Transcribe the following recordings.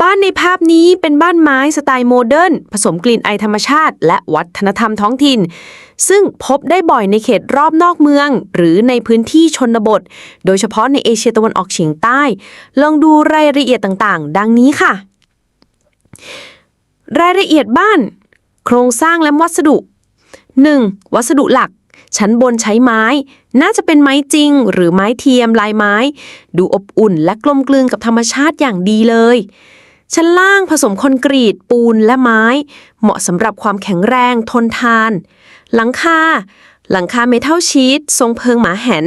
บ้านในภาพนี้เป็นบ้านไม้สไตล์โมเดิร์นผสมกลิ่นไอธรรมชาติ และวัฒนธรรมท้องถิ่น ซึ่งพบได้บ่อยในเขตรอบนอกเมือง หรือในพื้นที่ชนบท โดยเฉพาะในเอเชียตะวันออกเฉียงใต้ ลองดูรายละเอียดต่างๆ ดังนี้ค่ะ รายละเอียดบ้าน โครงสร้างและวัสดุ 1. วัสดุหลัก ชั้นบนใช้ไม้ น่าจะเป็นไม้จริง หรือไม้เทียมลายไม้ ดูอบอุ่นและกลมกลืนกับธรรมชาติอย่างดีเลย ชั้นล่างผสมคอนกรีต ปูนและไม้ เหมาะสำหรับความแข็งแรงทนทาน หลังคาหลังคาเมทัลชีตทรงเพิงหมาแหน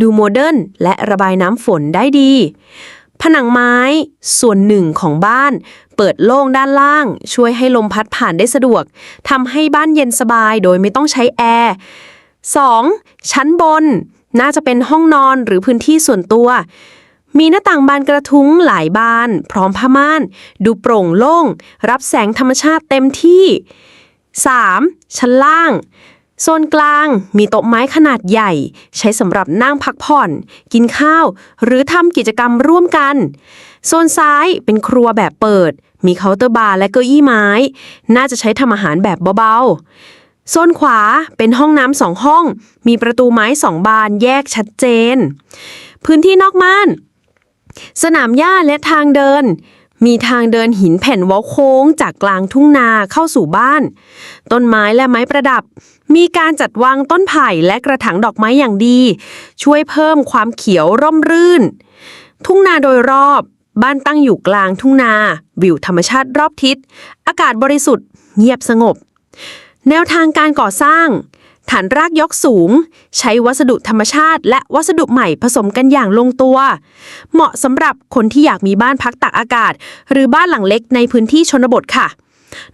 ดูโมเดิร์นและระบายน้ำฝนได้ดี ผนังไม้ส่วนหนึ่งของบ้าน เปิดโล่งด้านล่าง ช่วยให้ลมพัดผ่านได้สะดวกทำให้บ้านเย็นสบายโดยไม่ต้องใช้แอร์ 2. ชั้นบน น่าจะเป็นห้องนอนหรือพื้นที่ส่วนตัว มีหน้าต่างบานกระทุ้งหลายบาน พร้อมผ้าม่าน ดูโปร่งโล่ง รับแสงธรรมชาติเต็มที่ 3. ชั้นล่าง โซนกลางมีโต๊ะไม้ขนาดใหญ่ ใช้สำหรับนั่งพักผ่อน กินข้าว หรือทำกิจกรรมร่วมกัน โซนซ้ายเป็นครัวแบบเปิด มีเคาน์เตอร์บาร์และเก้าอี้ไม้ น่าจะใช้ทำอาหารแบบเบาๆ โซนขวาเป็นห้องน้ำสองห้อง มีประตูไม้สองบานแยกชัดเจน พื้นที่นอกม่าน สนามหญ้าและทางเดิน มีทางเดินหินแผ่นว้าโค้งจากกลางทุ่งนาเข้าสู่บ้าน ต้นไม้และไม้ประดับ มีการจัดวางต้นไผ่และกระถางดอกไม้อย่างดี ช่วยเพิ่มความเขียวร่มรื่น ทุ่งนาโดยรอบ บ้านตั้งอยู่กลางทุ่งนา วิวธรรมชาติรอบทิศ อากาศบริสุทธิ์ เงียบสงบ แนวทางการก่อสร้าง ฐานรากยกสูง ใช้วัสดุธรรมชาติ และวัสดุใหม่ผสมกันอย่างลงตัว เหมาะสำหรับคนที่อยากมีบ้านพักตากอากาศ หรือบ้านหลังเล็กในพื้นที่ชนบทค่ะ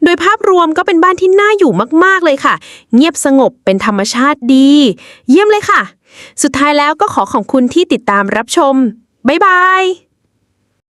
โดยภาพรวมก็เป็นบ้านที่น่าอยู่มากๆเลยค่ะ เงียบสงบเป็นธรรมชาติดี เยี่ยมเลยค่ะ สุดท้ายแล้วก็ขอขอบคุณที่ติดตามรับชมบ๊ายบาย